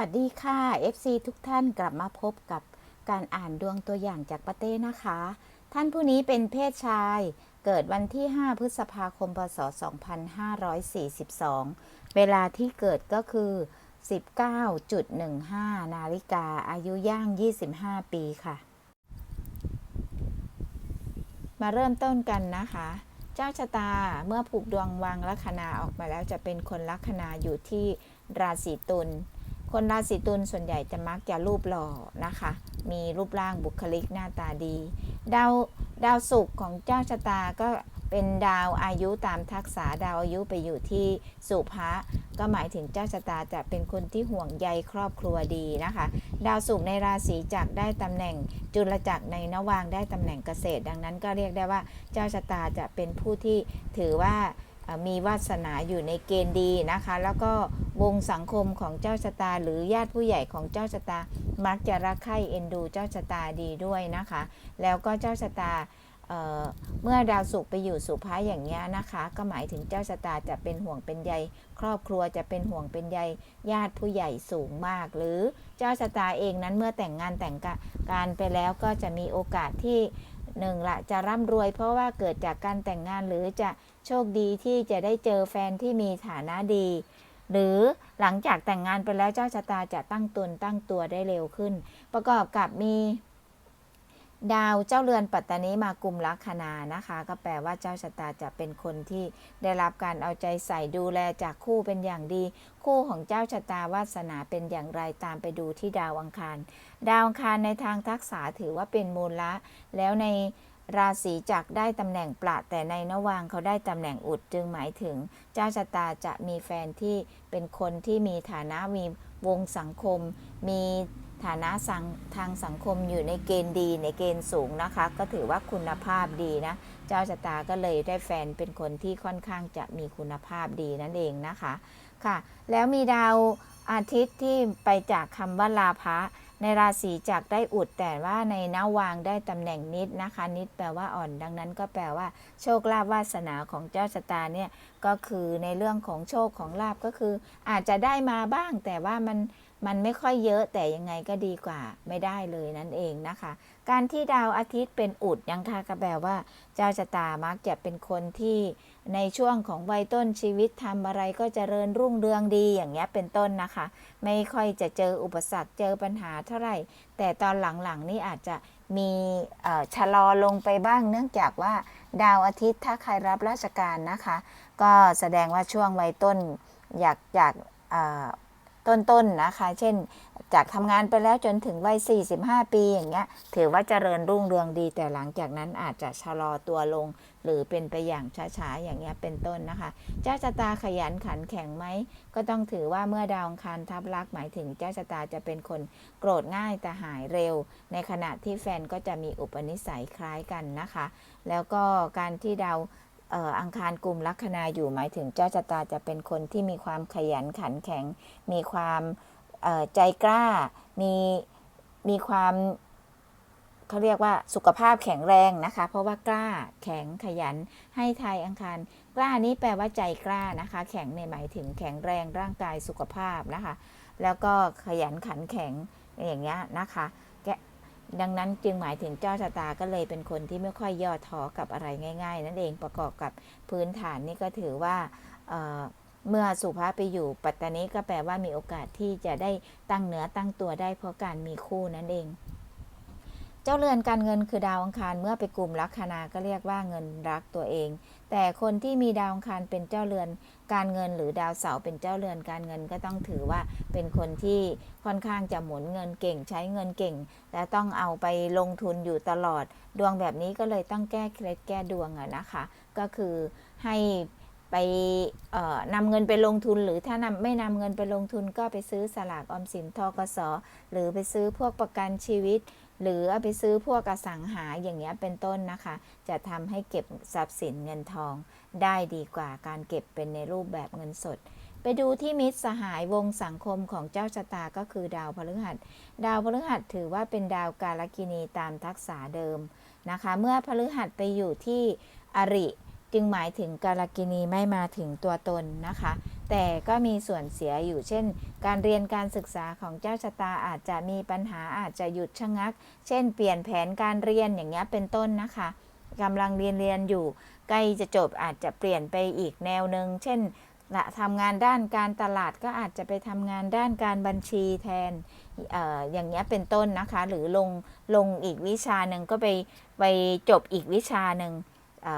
วัสดีค่ะ FC ทุกท่านกลับมาพบกับการอ่านดวงตัวอย่างจากปาเต้นะคะ ท่านผู้นี้เป็นเพศชาย เกิดวันที่ 5 พฤษภาคม พศ 2542 เวลาที่เกิดก็คือ 19.15 นาฬิกา อายุย่าง 25 ปีค่ะ มาเริ่มต้นกันนะคะ เจ้าชะตาเมื่อผูกดวงวางลัคนาออกมาแล้วจะเป็นคนลัคนาอยู่ที่ราศีตุล คนราศีตุลส่วนใหญ่จะมักจะรูปหล่อนะคะ มีรูปร่างบุคลิกหน้าตาดี ดาวดาวศุกร์ของเจ้าชะตาก็เป็นดาวอายุตามทักษะดาวอายุไปอยู่ที่สุภะก็หมายถึงเจ้าชะตาจะเป็นคนที่ห่วงใยครอบครัวดีนะคะ ดาวศุกร์ในราศีจักรได้ตำแหน่ง จุลจักรในนวางได้ตำแหน่งเกษตร ดังนั้นก็เรียกได้ว่าเจ้าชะตาจะเป็นผู้ที่ถือว่า มีวาสนาอยู่ในเกณฑ์ดีนะคะ แล้วก็วงสังคมของเจ้าชะตา หรือญาติผู้ใหญ่ของเจ้าชะตา มักจะรักใคร่เอ็นดูเจ้าชะตาดีด้วยนะคะ แล้วก็เจ้าชะตาเเมื่อดาวศุกร์ไปอยู่สุภาอย่างเงี้นะคะ ก็หมายถึงเจ้าชะตาจะเป็นห่วงเป็นใย ครอบครัวจะเป็นห่วงเป็นใยญาติผู้ใหญ่สูงมาก หรือเจ้าชะตาเองนั้นเมื่อแต่งงานแต่งการไปแล้วก็จะมีโอกาสที่ หนึ่งละจะร่ำรวยเพราะว่าเกิดจากการแต่งงานหรือจะโชคดีที่จะได้เจอแฟนที่มีฐานะดี หรือหลังจากแต่งงานไปแล้วเจ้าชะตาจะตั้งตนตั้งตัวได้เร็วขึ้น ประกอบกับมี ดาวเจ้าเรือนปัตตานีมากุมลัคนานะคะ ก็แปลว่าเจ้าชะตาจะเป็นคนที่ได้รับการเอาใจใส่ดูแลจากคู่เป็นอย่างดี คู่ของเจ้าชะตาวาสนาเป็นอย่างไรตามไปดูที่ดาวอังคาร ดาวอังคารในทางทักษะถือว่าเป็นมูลละ แล้วในราศีจักได้ตำแหน่งประแต่ในนวางเขาได้ตำแหน่งอุดจึงหมายถึง เจ้าชะตาจะมีแฟนที่เป็นคนที่มีฐานะมีวงสังคม มี ฐานะทางสังคมอยู่ในเกณฑ์ดีในเกณฑ์สูงนะคะ ก็ถือว่าคุณภาพดีนะ เจ้าชะตาก็เลยได้แฟนเป็นคนที่ค่อนข้างจะมีคุณภาพดีนั่นเองนะคะค่ะ แล้วมีดาวอาทิตย์ที่ไปจากคำว่าลาภะในราศีจักได้อุดแต่ว่าในนาวางได้ตำแหน่งนิดนะคะ นิดแปลว่าอ่อนดังนั้นก็แปลว่า โชคลาภวาสนาของเจ้าชะตาเนี่ยก็คือในเรื่องของโชคของลาภก็คือ อาจจะได้มาบ้างแต่ว่ามัน มันไม่ค่อยเยอะแต่ยังไงก็ดีกว่าไม่ได้เลยนั่นเองนะคะ การที่ดาวอาทิตย์เป็นอุดยังคะก็แปลว่า เจ้าชะตามักจะเป็นคนที่ในช่วงของวัยต้นชีวิตทำอะไรก็จเจริญรุ่งเรืองดีอย่างเงี้ยเป็นต้นนะคะ ไม่ค่อยจะเจออุปสรรคเจอปัญหาเท่าไหร่ แต่ตอนหลังๆนี่อาจจะมีชะลอลงไปบ้าง เนื่องจากว่า ดาวอาทิตย์ถ้าใครรับราชการนะคะ ก็แสดงว่าช่วงวัยต้นอยากอยาก ต้นๆนนะคะ เช่น จากทำงานไปแล้วจนถึงวัย 45 ปีอย่างเงี้ย ถือว่าเจริญรุ่งเรืองดี แต่หลังจากนั้นอาจจะชะลอตัวลง หรือเป็นไปอย่างช้าๆ อย่างเงี้ย เป็นต้นนะคะ เจ้าชะตาขยันขันแข็งไหม ก็ต้องถือว่าเมื่อดาวอังคารทับลักหมายถึงเจ้าชะตาจะเป็นคนโกรธง่ายแต่หายเร็ว ในขณะที่แฟนก็จะมีอุปนิสัยคล้ายกันนะคะ แล้วก็การที่ดาว อังคารกลุ่มลัคนาอยู่หมายถึงเจ้าชะตาจะเป็นคนที่มีความขยันขันแข็ง มีความใจกล้า มีมีความเขาเรียกว่าสุขภาพแข็งแรงนะคะ เพราะว่ากล้าแข็งขยันให้ไทยอังคาร กล้านี้แปลว่าใจกล้านะคะ แข็งในหมายถึงแข็งแรงร่างกายสุขภาพนะคะ แล้วก็ขยันขันแข็งอย่างเงี้ยนะคะ ดังนั้นจึงหมายถึงเจ้าชะตาก็เลยเป็นคนที่ไม่ค่อยย่อท้อกับอะไรง่าย ๆ นั่นเองประกอบกับพื้นฐานนี่ก็ถือว่าเเมื่อสุภาพไปอยู่ปัตตานีก็แปลว่ามีโอกาสที่จะได้ตั้งเนื้อตั้งตัวได้เพราะการมีคู่นั่นเอง เจ้าเรือนการเงินคือดาวอังคารเมื่อไปกลุ่มลัคนาก็เรียกว่าเงินรักตัวเอง แต่คนที่มีดาวอังคารเป็นเจ้าเรือนการเงิน หรือดาวเสาร์เป็นเจ้าเรือนการเงินก็ต้องถือว่าเป็นคนที่ค่อนข้างจะหมุนเงินเก่งใช้เงินเก่ง และต้องเอาไปลงทุนอยู่ตลอด ดวงแบบนี้ก็เลยต้องแก้เคล็ดแก้ดวงอะนะคะ ก็คือให้ไปนำเงินไปลงทุนหรือถ้านำไม่นำเงินไปลงทุนก็ไปซื้อสลากออมสินทกสหรือไปซื้อพวกประกันชีวิต หรือเอาไปซื้อพวกอสังหาอย่างเงี้ยเป็นต้นนะคะ จะทำให้เก็บทรัพย์สินเงินทอง ได้ดีกว่าการเก็บเป็นในรูปแบบเงินสด ไปดูที่มิตรสหายวงสังคมของเจ้าชะตาก็คือดาวพฤหัส ดาวพฤหัสถือว่าเป็นดาวกาลกินีตามทักษะเดิมนะคะ เมื่อพฤหัสไปอยู่ที่อริ จึงหมายถึงกาลกินีไม่มาถึงตัวตนนะคะ แต่ก็มีส่วนเสียอยู่เช่น การเรียนการศึกษาของเจ้าชะตาอาจจะมีปัญหาอาจจะหยุดชะงัก เช่น เปลี่ยนแผนการเรียนอย่างเงี้ยเป็นต้นนะคะกำลังเรียนเรียนอยู่ ใกล้จะจบอาจจะเปลี่ยนไปอีกแนวหนึ่งเช่นละทำงานด้านการตลาดก็อาจจะไปทำงานด้านการบัญชีแทนอออย่างเงี้ยเป็นต้นนะคะ หรือลงลงอีกวิชาหนึ่งก็ไปไปจบอีกวิชาหนึ่ง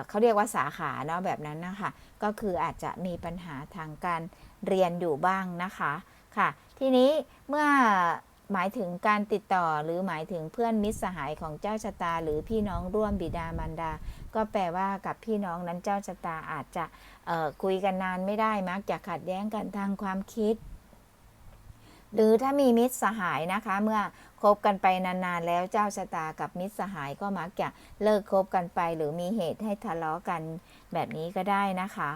เขาเรียกว่าสาขาเนาะแบบนั้นนะคะก็คืออาจจะมีปัญหาทางการเรียนอยู่บ้างนะคะค่ะทีนี้เมื่อหมายถึงการติดต่อหรือหมายถึงเพื่อนมิตรสหายของเจ้าชะตา หรือพี่น้องร่วมบิดามารดา ก็แปลว่ากับพี่น้องนั้นเจ้าชะตาอาจจะคุยกันนานไม่ได้มักจะขัดแย้งกันทางความคิด หรือถ้ามีมิตรสหายนะคะ เมื่อคบกันไปนานๆแล้วเจ้าชะตากับมิตรสหายก็มักจะเลิกคบกันไป หรือมีเหตุให้ทะเลาะกันแบบนี้ก็ได้นะคะ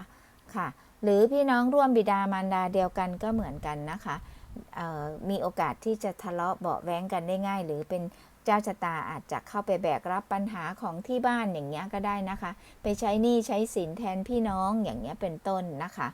ค่ะ หรือพี่น้องร่วมบิดามารดาเดียวกันก็เหมือนกันนะคะมีโอกาสที่จะทะเลาะเบาแว้งกันได้ง่าย หรือเป็นเจ้าชะตาอาจจะเข้าไปแบกรับปัญหาของที่บ้านอย่างเงี้ยก็ได้นะคะ ไปใช้หนี้ใช้สินแทนพี่น้องอย่างเงี้ยเป็นต้นนะคะ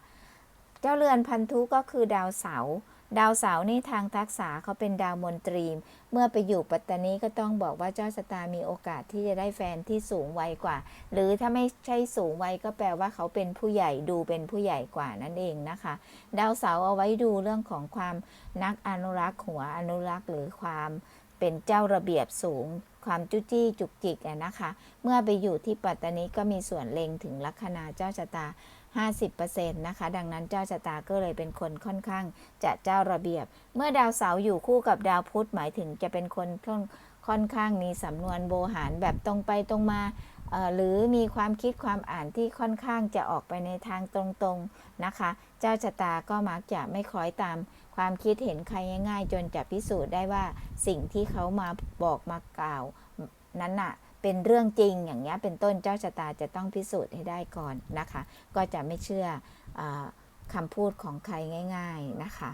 เจ้าเรือนพันธุก็คือดาวเสาร์ ดาวเสาร์นี่ทางทักษะเขาเป็นดาวมนตรี เมื่อไปอยู่ปัตตานีก็ต้องบอกว่าเจ้าชะตามีโอกาสที่จะได้แฟนที่สูงวัยกว่า หรือถ้าไม่ใช่สูงวัยก็แปลว่าเขาเป็นผู้ใหญ่ดูเป็นผู้ใหญ่กว่านั่นเองนะคะ ดาวเสาร์เอาไว้ดูเรื่องของความนักอนุรักษ์หัวอนุรักษ์หรือความเป็นเจ้าระเบียบสูงความจุจี้จุกจิกนะคะ เมื่อไปอยู่ที่ปัตตานีก็มีส่วนเล็งถึงลัคนาเจ้าชะตา 50%นะคะ ดังนั้นเจ้าชะตาก็เลยเป็นคนค่อนข้างจะเจ้าระเบียบ เมื่อดาวเสาร์อยู่คู่กับดาวพุธหมายถึงจะเป็นคนค่อนค่อนข้างมีสำนวนโบหารแบบตรงไปตรงมาหรือมีความคิดความอ่านที่ค่อนข้างจะออกไปในทางตรงๆนะคะ เจ้าชะตาก็มักจะไม่คล้อยตามความคิดเห็นใครง่ายๆ จนจะพิสูจน์ได้ว่าสิ่งที่เขามาบอกมากล่าวนั้นน่ะ เป็นเรื่องจริงอย่างเงี้ยเป็นต้นเจ้าชะตาจะต้องพิสูจน์ให้ได้ก่อนนะคะ ก็จะไม่เชื่ออคำพูดของใครง่าย ๆนะคะ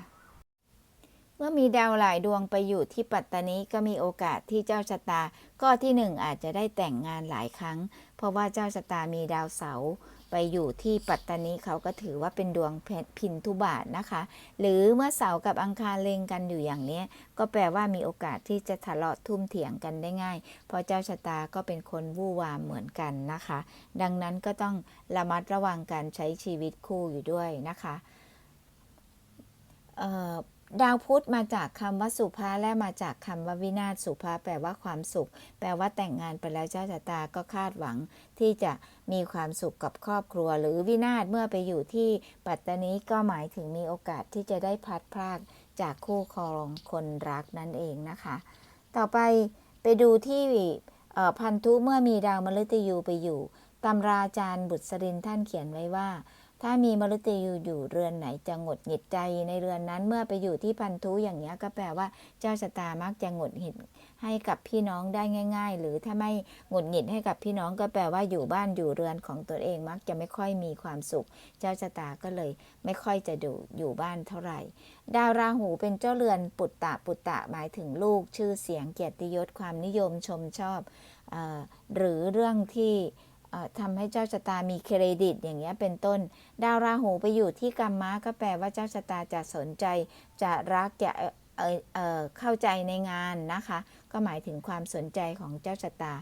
เมื่อมีดาวหลายดวงไปอยู่ที่ปัตตานีก็มีโอกาสที่เจ้าชะตาก็ที่หนึ่งอาจจะได้แต่งงานหลายครั้ง เพราะว่าเจ้าชะตามีดาวเสาร์ ไปอยู่ที่ปัตตานีเขาก็ถือว่าเป็นดวงพินทุบาทนะคะ หรือเมื่อเสาร์กับอังคารเล็งกันอยู่อย่างนี้ ก็แปลว่ามีโอกาสที่จะทะเลาะทุ่มเถียงกันได้ง่าย เพราะเจ้าชะตาก็เป็นคนวู่วามเหมือนกันนะคะ ดังนั้นก็ต้องระมัดระวังการใช้ชีวิตคู่อยู่ด้วยนะคะ ดาวพุธมาจากคำว่าสุภาและมาจากคำว่าวินาศสุภาแปลว่าความสุข แปลว่าแต่งงานไปแล้วเจ้าชะตาก็คาดหวัง ที่จะมีความสุขกับครอบครัว หรือวินาศเมื่อไปอยู่ที่ปัตตานีก็หมายถึงมีโอกาสที่จะได้พัดพรากจากคู่ครองคนรักนั่นเองนะคะ ต่อไปไปดูที่พันธุเมื่อมีดาวมฤตยูไปอยู่ตำราจารย์บุตรสรินท่านเขียนไว้ว่า ถ้ามีมฤตยูอยู่เรือนไหนจะหงดหงิดใจในเรือนนั้น เมื่อไปอยู่ที่พันธุอย่างนี้ก็แปลว่าเจ้าชะตามักจะหงดหงิดให้กับพี่น้องได้ง่าย ๆ หรือถ้าไม่หงดหงิดให้กับพี่น้องก็แปลว่าอยู่บ้านอยู่เรือนของตัวเองมักจะไม่ค่อยมีความสุข เจ้าชะตาก็เลย ไม่ค่อยจะดูอยู่บ้านเท่าไหร่ ดาวราหูเป็นเจ้าเรือนปุตตะปุตตะหมายถึงลูกชื่อเสียงเกียรติยศความนิยมชมชอบออหรือเรื่องที่ ทำให้เจ้าชะตามีเครดิตอย่างเงี้ยเป็นต้น ดาวราหูไปอยู่ที่กรรมะก็แปลว่าเจ้าชะตาจะสนใจ จะรักจะเอ่อเเข้าใจในงานนะคะ ก็หมายถึงความสนใจของเจ้าชะตา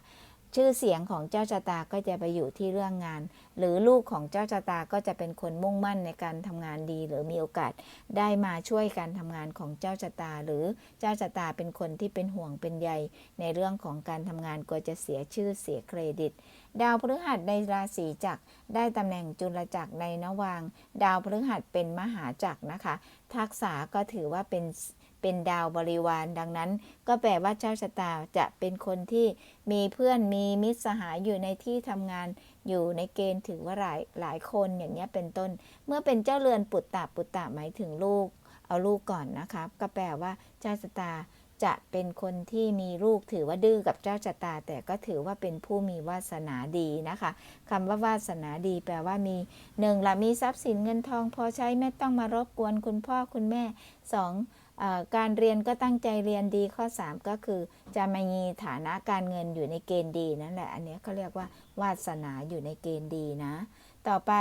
ชื่อเสียงของเจ้าชะตาก็จะไปอยู่ที่เรื่องงาน หรือลูกของเจ้าชะตาก็จะเป็นคนมุ่งมั่นในการทำงานดี หรือมีโอกาสได้มาช่วยการทำงานของเจ้าชะตา หรือเจ้าชะตาเป็นคนที่เป็นห่วงเป็นใยในเรื่องของการทำงานก็จะเสียชื่อเสียเครดิต ดาวพฤหัสในราศีจักรได้ตำแหน่งจุลจักรในนวาง ดาวพฤหัสเป็นมหาจักรนะคะ ทักษะก็ถือว่าเป็นเป็นดาวบริวารดังนั้น ก็แปลว่าเจ้าชะตาจะเป็นคนที่มีเพื่อนมีมิตรสหายอยู่ในที่ทำงานอยู่ในเกณฑ์ถือว่าหลายหลายคนอย่างเงี้ยเป็นต้น เมื่อเป็นเจ้าเรือนปุตตะปุตตะหมายถึงลูก เอาลูกก่อนนะคะ ก็แปลว่าเจ้าชะตา จะเป็นคนที่มีลูกถือว่าดื้อกับเจ้าชะตา แต่ก็ถือว่าเป็นผู้มีวาสนาดีนะคะคำว่าวาสนาดีแปลว่ามีหนึ่งละมีทรัพย์สินเงินทองพอใช้ไม่ต้องมารบกวนคุณพ่อคุณแม่สองอการเรียนก็ตั้งใจเรียนดีข้อ 3 ก็คือ จะมีฐานะการเงินอยู่ในเกณฑ์ดีนั่นแหละ อันนี้เขาเรียกว่าวาสนาอยู่ในเกณฑ์ดีนะ ต่อไป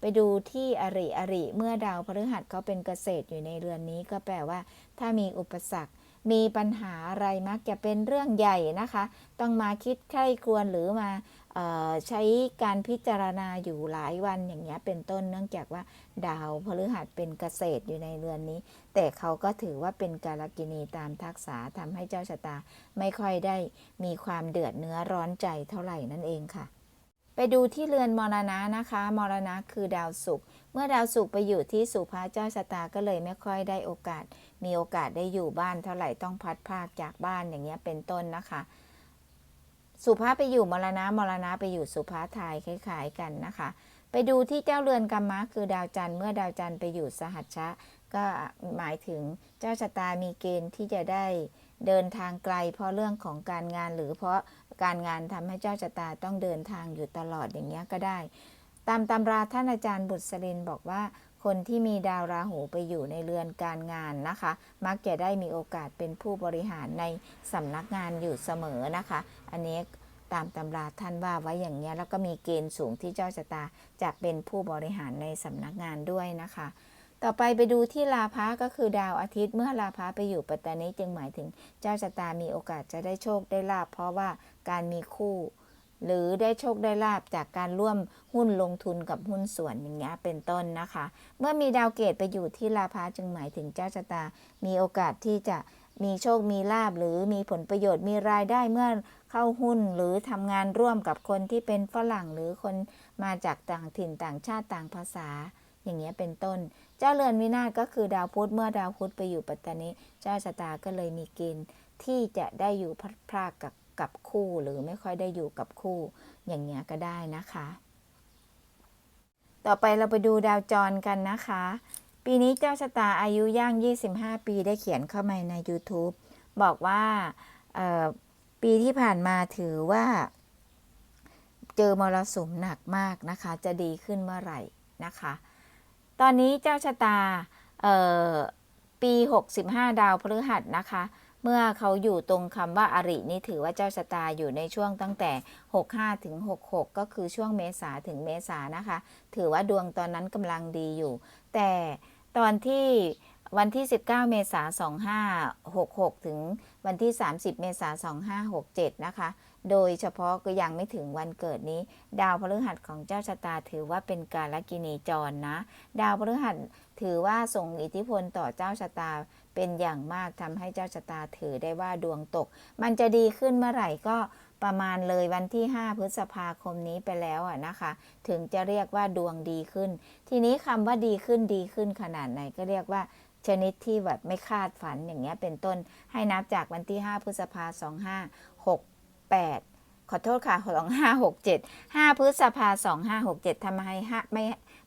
ไปดูที่อริอริเมื่อดาวพฤหัสเขาเป็นเกษตรอยู่ในเรือนนี้ก็แปลว่า ถ้ามีอุปสรรค มีปัญหาอะไรมักจะเป็นเรื่องใหญ่นะคะ ต้องมาคิดใคร่ควญหรือมาออใช้การพิจารณาอยู่หลายวันอย่างเงี้ยเป็นต้นเนื่องจากว่าดาวพฤหัสเป็นเกษตรอยู่ในเรือนนี้ แต่เขาก็ถือว่าเป็นกาลกินีตามทักษะทำให้เจ้าชะตาไม่ค่อยได้มีความเดือดเนื้อร้อนใจเท่าไหร่นั่นเองค่ะ ไปดูที่เรือนมรณะนะคะ มรณะคือดาวศุกร์เมื่อดาวศุกร์ไปอยู่ที่สุภาเจ้าชะตาก็เลยไม่ค่อยได้โอกาส มีโอกาสได้อยู่บ้านเท่าไหร่ต้องพัดพากจากบ้านอย่างเงี้ยเป็นต้นนะคะ สุภาไปอยู่มรณะมรณะไปอยู่สุภาทายคล้ายๆกันนะคะ ไปดูที่เจ้าเรือนกรรมะคือดาวจันทร์เมื่อดาวจันทร์ไปอยู่สหัชชะ ก็หมายถึงเจ้าชะตามีเกณฑ์ที่จะได้เดินทางไกล เพราะเรื่องของการงานหรือเพราะการงานทำให้เจ้าชะตาต้องเดินทางอยู่ตลอดอย่างเงี้ยก็ได้ ตามตำราท่านอาจารย์บุตรสรินบอกว่า คนที่มีดาวราหูไปอยู่ในเรือนการงานนะคะ มักจะได้มีโอกาสเป็นผู้บริหารในสำนักงานอยู่เสมอนะคะ อันนี้ตามตำราท่านว่าไว้อย่างเงี้แล้วก็มีเกณฑ์สูงที่เจ้าชะตาจะเป็นผู้บริหารในสำนักงานด้วยนะคะ ต่อไปไปดูที่ลาภะก็คือดาวอาทิตย์เมื่อลาภะไปอยู่ปัตตานีจึงหมายถึงเจ้าชะตามีโอกาสจะได้โชคได้ลาภเพราะว่าการมีคู่ หรือได้โชคได้ลาบจากการร่วมหุ้นลงทุนกับหุ้นส่วนอย่างเงี้ยเป็นต้นนะคะ เมื่อมีดาวเกตไปอยู่ที่ลาภะจึงหมายถึงเจ้าชะตา มีโอกาสที่จะมีโชคมีลาบหรือมีผลประโยชน์มีรายได้เมื่อเข้าหุ้นหรือทำงานร่วมกับคนที่เป็นฝรั่งหรือคนมาจากต่างถิ่นต่างชาติต่างภาษา อย่างเงี้ยเป็นต้น เจ้าเรือนวินาศก็คือดาวพุธเมื่อดาวพุธไปอยู่ปัตตานีเจ้าชะตาก็เลยมีเกณฑ์ที่จะได้อยู่พลัดพรกับ กับคู่หรือไม่ค่อยได้อยู่กับคู่อย่างเงี้ยก็ได้นะคะ ต่อไปเราไปดูดาวจรกันนะคะ ปีนี้เจ้าชะตาอายุย่าง 25 ปีได้เขียนเข้ามาใน YouTube บอกว่าปีที่ผ่านมาถือว่า เจอมรสุมหนักมากนะคะ จะดีขึ้นเมื่อไหร่นะคะ ตอนนี้เจ้าชะตาปี 65 ดาวพฤหัสนะคะ เมื่อเขาอยู่ตรงคำว่าอารินี่ถือว่าเจ้าชะตาอยู่ในช่วงตั้งแต่ 65 ถึง 66 ก็คือช่วงเมษาถึงเมษานะคะ ถือว่าดวงตอนนั้นกำลังดีอยู่ แต่ตอนที่วันที่ 19 เมษายน 2566 ถึงวันที่ 30 เมษายน 2567 นะคะ โดยเฉพาะก็ยังไม่ถึงวันเกิดนี้ ดาวพฤหัสของเจ้าชะตาถือว่าเป็นกาลกินีจรนะ ดาวพฤหัส ถือว่าส่งอิทธิพลต่อเจ้าชะตาเป็นอย่างมากทำให้เจ้าชะตาถือได้ว่าดวงตก มันจะดีขึ้นเมื่อไหร่ก็ประมาณเลยวันที่ 5 พฤษภาคมนี้ไปแล้วอะนะคะ ถึงจะเรียกว่าดวงดีขึ้น ทีนี้คำว่าดีขึ้นดีขึ้นขนาดไหนก็เรียกว่าชนิดที่แบบไม่คาดฝันอย่างเงี้ยเป็นต้นให้นับจากวันที่ 5 พฤษภาคม2568ขอโทษค่ะ 2567 5 พฤษภาคม2567ทำให้ห้าไม่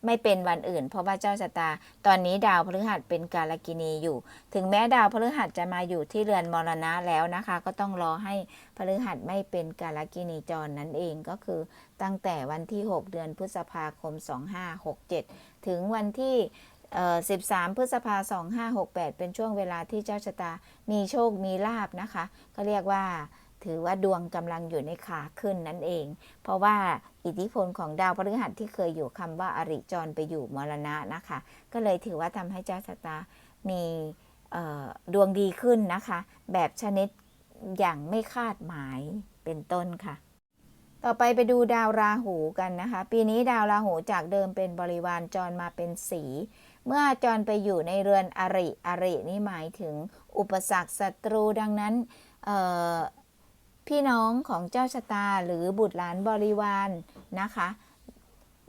ไม่เป็นวันอื่น เพราะว่าเจ้าชะตา ตอนนี้ดาวพฤหัสเป็นกาลกินีอยู่ ถึงแม้ดาวพฤหัสจะมาอยู่ที่เรือนมรณะแล้วนะคะ ก็ต้องรอให้พฤหัสไม่เป็นกาลกินีจรนั่นเองก็คือ ตั้งแต่วันที่ 6 เดือนพฤษภาคม 2567 ถึงวันที่13 พฤษภา2568 เป็นช่วงเวลาที่เจ้าชะตา มีโชค มีลาบนะคะ ก็เรียกว่า ถือว่าดวงกำลังอยู่ในขาขึ้นนั่นเอง เพราะว่าอิทธิพลของดาวพฤหัสที่เคยอยู่คำว่าอริจรไปอยู่มรณะนะคะ ก็เลยถือว่าทำให้เจ้าชะตามีดวงดีขึ้นนะคะ แบบชนิดอย่างไม่คาดหมายเป็นต้นค่ะ ต่อไปไปดูดาวราหูกันนะคะ ปีนี้ดาวราหูจากเดิมเป็นบริวารจรมาเป็นสี เมื่อจรไปอยู่ในเรือนอริ อรินี่หมายถึงอุปสรรคศัตรูดังนั้น พี่น้องของเจ้าชะตาหรือบุตรหลานบริวารนะคะ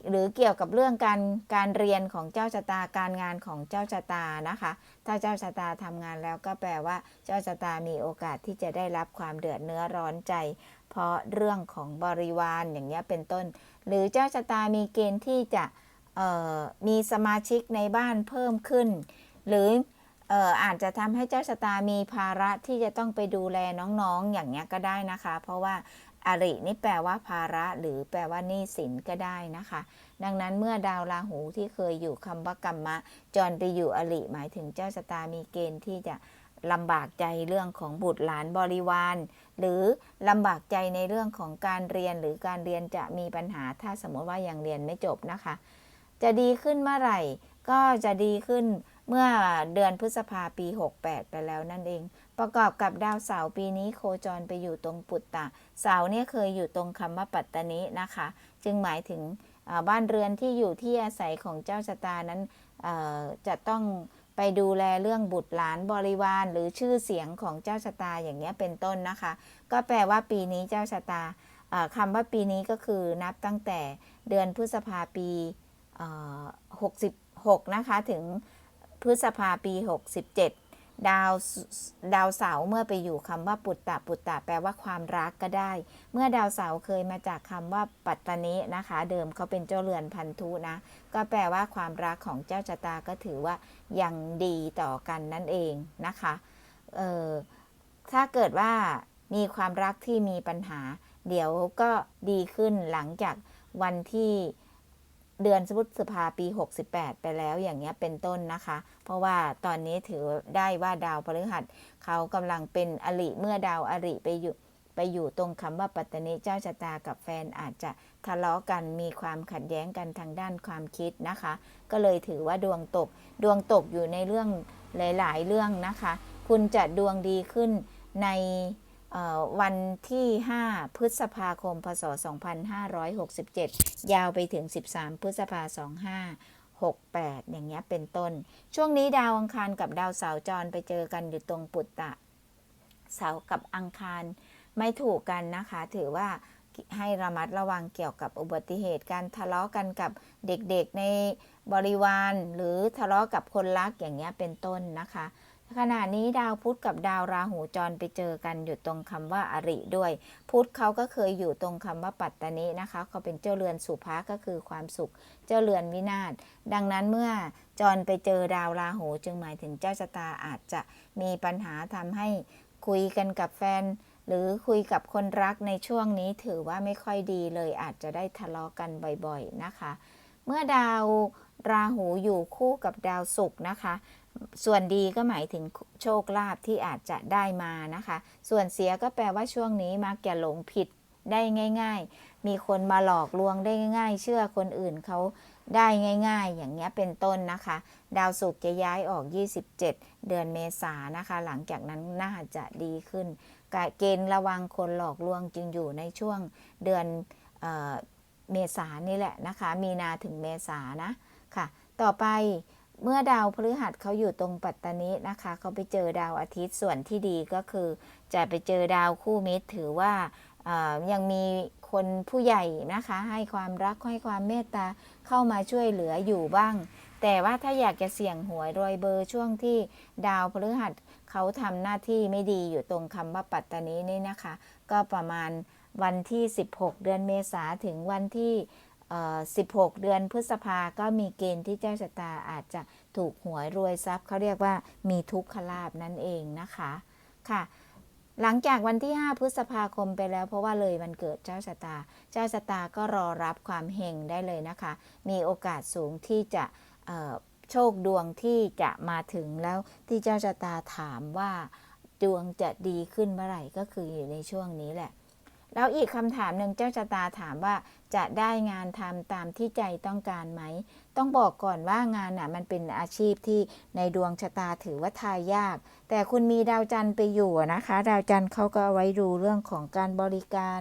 หรือเกี่ยวกับเรื่องการการเรียนของเจ้าชะตาการงานของเจ้าชะตานะคะ ถ้าเจ้าชะตาทำงานแล้วก็แปลว่า เจ้าชะตามีโอกาสที่จะได้รับความเดือดเนื้อร้อนใจ เพราะเรื่องของบริวารอย่างเงี้เป็นต้น หรือเจ้าชะตามีเกณฑ์ที่จะมีสมาชิกในบ้านเพิ่มขึ้น หรือ เอ่ออาจจะทำให้เจ้าชะตามีภาระที่จะต้องไปดูแลน้องๆ อย่างเงี้ยก็ได้นะคะ เพราะว่าอารินี่แปลว่าภาระหรือแปลว่าหนี้สินก็ได้นะคะ ดังนั้นเมื่อดาวราหูที่เคยอยู่คำว่ากรรมะ จรไปอยู่อริหมายถึงเจ้าชะตามีเกณฑ์ที่จะลำบากใจเรื่องของบุตรหลานบริวาร หรือลำบากใจในเรื่องของการเรียนหรือการเรียนจะมีปัญหาถ้าสมมติว่ายังเรียนไม่จบนะคะ จะดีขึ้นเมื่อไหร่ก็จะดีขึ้น เมื่อเดือนพฤษภาปี 68 ไปแล้วนั่นเอง ประกอบกับดาวเสาร์ปีนี้โคจรไปอยู่ตรงปุตตะ เสาเนี่ยเคยอยู่ตรงคำว่าปัตตนินะคะ จึงหมายถึงบ้านเรือนที่อยู่ที่อาศัยของเจ้าชะตานั้นจะต้องไปดูแลเรื่องบุตรหลานบริวารหรือชื่อเสียงของเจ้าชะตาอย่างเงี้ยเป็นต้นนะคะ ก็แปลว่าปีนี้เจ้าชะตาคำว่าปีนี้ก็คือนับตั้งแต่เดือนพฤษภาปี66 นะคะถึง พฤษภาปี 67 ดาวดาวเสาเมื่อไปอยู่คำว่าปุตตะปุตตะแปลว่าความรักก็ได้ เมื่อดาวเสาเคยมาจากคำว่าปัตตนินะคะ เดิมเขาเป็นเจ้าเรือนพันธุนะ ก็แปลว่าความรักของเจ้าชะตาก็ถือว่ายังดีต่อกันนั่นเองนะคะเออถ้าเกิดว่ามีความรักที่มีปัญหา เดี๋ยวก็ดีขึ้นหลังจากวันที่ เดือนพฤษภาปี 68 ไปแล้วอย่างเงี้ยเป็นต้นนะคะ เพราะว่าตอนนี้ถือได้ว่าดาวพฤหัสเขากำลังเป็นอริเมื่อดาวอริไปอยู่ไปอยู่ตรงคำว่าปัตตนิเจ้าชะตากับแฟนอาจจะทะเลาะกันมีความขัดแย้งกันทางด้านความคิดนะคะ ก็เลยถือว่าดวงตกดวงตกอยู่ในเรื่องหลาย ๆ เรื่องนะคะ คุณจะดวงดีขึ้นในวันที่ 5 พฤษภาคม พศ 2567 ยาวไปถึง 13 พฤษภาคม2568 อย่างเงี้ยเป็นต้น ช่วงนี้ดาวอังคารกับดาวเสาร์จรไปเจอกันอยู่ตรงปุตตะ เสาร์กับอังคารไม่ถูกกันนะคะ ถือว่าให้ระมัดระวังเกี่ยวกับอุบัติเหตุการทะเลาะกันกับเด็กๆในบริวาร หรือทะเลาะกับคนรักอย่างเงี้ยเป็นต้นนะคะ ขณะนี้ดาวพุธกับดาวราหูจรไปเจอกันอยู่ตรงคำว่าอริด้วย พุธเขาก็เคยอยู่ตรงคำว่าปัตตนินะคะเขาเป็นเจ้าเรือนสุภาก็คือความสุข เจ้าเรือนวินาศดังนั้นเมื่อจรไปเจอดาวราหู จึงหมายถึงเจ้าชะตาอาจจะมีปัญหาทำให้คุยกันกับแฟน หรือคุยกับคนรักในช่วงนี้ถือว่าไม่ค่อยดีเลยอาจจะได้ทะเลาะกันบ่อยๆนะคะ เมื่อดาว ราหูอยู่คู่กับดาวศุกร์นะคะ ส่วนดีก็หมายถึงโชคลาภที่อาจจะได้มานะคะ ส่วนเสียก็แปลว่าช่วงนี้มักจะหลงผิดได้ง่าย ๆ มีคนมาหลอกลวงได้ง่าย ๆ เชื่อคนอื่นเขาได้ง่าย ๆ อย่างเงี้ยเป็นต้นนะคะ ดาวศุกร์จะย้ายออก 27 เดือนเมษานะคะ หลังจากนั้นน่าจะดีขึ้น เกณฑ์ระวังคนหลอกลวงจึงอยู่ในช่วงเดือนเออเมษานี่แหละนะคะ มีนาถึงเมษานะ ค่ะ ต่อไปเมื่อดาวพฤหัสเขาอยู่ตรงปัตตานินะคะเขาไปเจอดาวอาทิตย์ส่วนที่ดีก็คือ จะไปเจอดาวคู่มิตรถือว่ายังมีคนผู้ใหญ่นะคะ ให้ความรักให้ความเมตตาเข้ามาช่วยเหลืออยู่บ้าง แต่ว่าถ้าอยากจะเสี่ยงหวยรวยเบอร์ช่วงที่ดาวพฤหัสเขาทำหน้าที่ไม่ดีอยู่ตรงคำว่าปัตตานินี่นะคะ ก็ประมาณวันที่ 16 เดือนเมษาถึงวันที่ 16 เดือนพฤษภาก็มีเกณฑ์ที่เจ้าชะตาอาจจะถูกหวยรวยทรัพย์เขาเรียกว่ามีทุกขลาบนั่นเองนะคะค่ะ หลังจากวันที่ 5 พฤษภาคมไปแล้ว เพราะว่าเลยวันเกิดเจ้าชะตา เจ้าชะตาก็รอรับความเฮงได้เลยนะคะ มีโอกาสสูงที่จะโชคดวงที่จะมาถึงแล้วที่เจ้าชะตาถามว่าดวงจะดีขึ้นเมื่อไหร่ก็คืออยู่ในช่วงนี้แหละ แล้วอีกคำถามหนึ่งเจ้าชะตาถามว่าจะได้งานทำตามที่ใจต้องการไหม ต้องบอกก่อนว่างานน่ะมันเป็นอาชีพที่ในดวงชะตาถือว่าทายยาก แต่คุณมีดาวจันทร์ไปอยู่นะคะ ดาวจันทร์เขาก็ไว้ดูเรื่องของการบริการ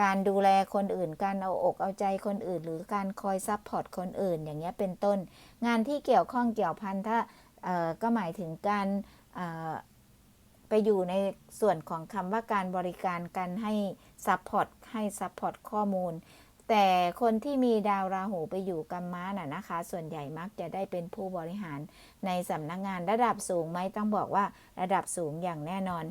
การดูแลคนอื่น การเอาอกเอาใจคนอื่น หรือการคอยซัพพอร์ตคนอื่น อย่างเงี้ยเป็นต้น งานที่เกี่ยวข้องเกี่ยวพันถ้าเออก็หมายถึงการ ไปอยู่ในส่วนของคำว่าการบริการการให้ซัพพอร์ตให้ซัพพอร์ตข้อมูล แต่คนที่มีดาวราหูไปอยู่กัมมะน่ะนะคะ ส่วนใหญ่มักจะได้เป็นผู้บริหารในสำนักงานระดับสูงไหมต้องบอกว่าระดับสูงอย่างแน่นอน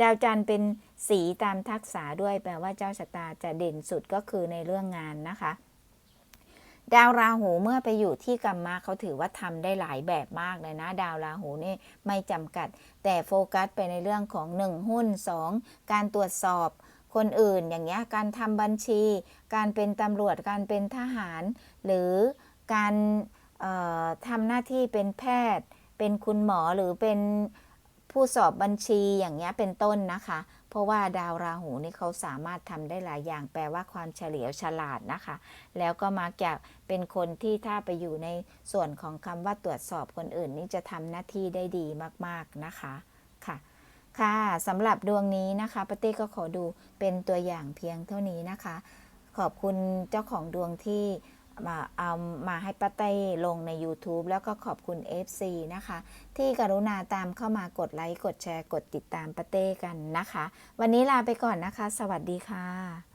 ดาวจันทร์เป็นสีตามทักษะด้วยแปลว่าเจ้าชะตาจะเด่นสุดก็คือในเรื่องงานนะคะ ดาวราหูเมื่อไปอยู่ที่กัมมะเขาถือว่าทำได้หลายแบบมากเลยนะ ดาวราหูนี่ไม่จำกัด แต่โฟกัสไปในเรื่องของ 1 หุ้น 2 การตรวจสอบคนอื่นอย่างเงี้ยการทำบัญชี การเป็นตำรวจการเป็นทหาร หรือการเอ่อทำหน้าที่เป็นแพทย์ เป็นคุณหมอหรือเป็น ผู้สอบบัญชีอย่างเงี้ยเป็นต้นนะคะ เพราะว่าดาวราหูนี่เขาสามารถทำได้หลายอย่างแปลว่าความเฉลียวฉลาดนะคะ แล้วก็มักจะเป็นคนที่ถ้าไปอยู่ในส่วนของคำว่าตรวจสอบคนอื่นนี่จะทำหน้าที่ได้ดีมากๆนะคะค่ะค่ะสำหรับดวงนี้นะคะปาเต้ก็ขอดูเป็นตัวอย่างเพียงเท่านี้นะคะ ขอบคุณเจ้าของดวงที่ มาเอามาให้ป้าเต้ลงใน YouTube แล้วก็ขอบคุณ FC นะคะ ที่กรุณาตามเข้ามากดไลค์ กดแชร์ กดติดตามป้าเต้กันนะคะ วันนี้ลาไปก่อนนะคะ สวัสดีค่ะ